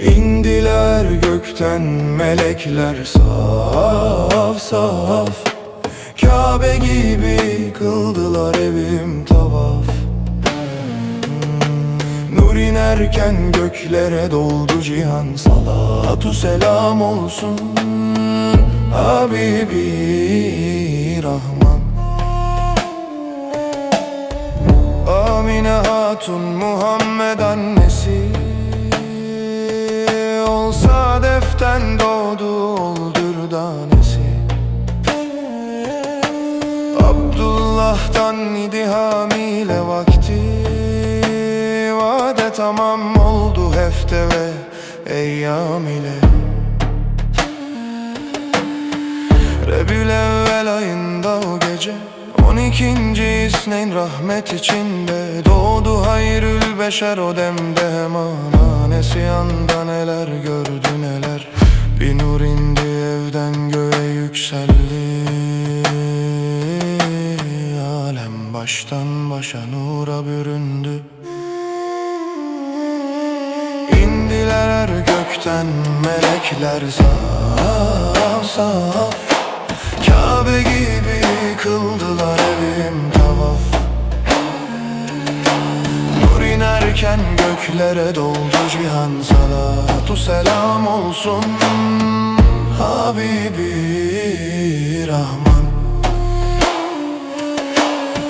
İndiler gökten melekler saf saf. Kabe gibi kıldılar evim tavaf. Nur inerken göklere doldu cihan. Salatu selam olsun Habibi Rahman. Amine Hatun Muhammed annesi Deften doğdu oldur danesi. Abdullah'tan idi hamile vakti. Vade tamam oldu hefte ve eyyam ile. Rebül evvel ayında o gece 12. isneyn rahmet içinde. Doğdu hayrül beşer o demde hem ananesi yanda neler gördü baştan başa nura büründü. İndiler gökten melekler saf saf. Kabe gibi kıldılar evim tavaf. Nur inerken göklere doldu cihan. Salatu selam olsun Habibi Rahman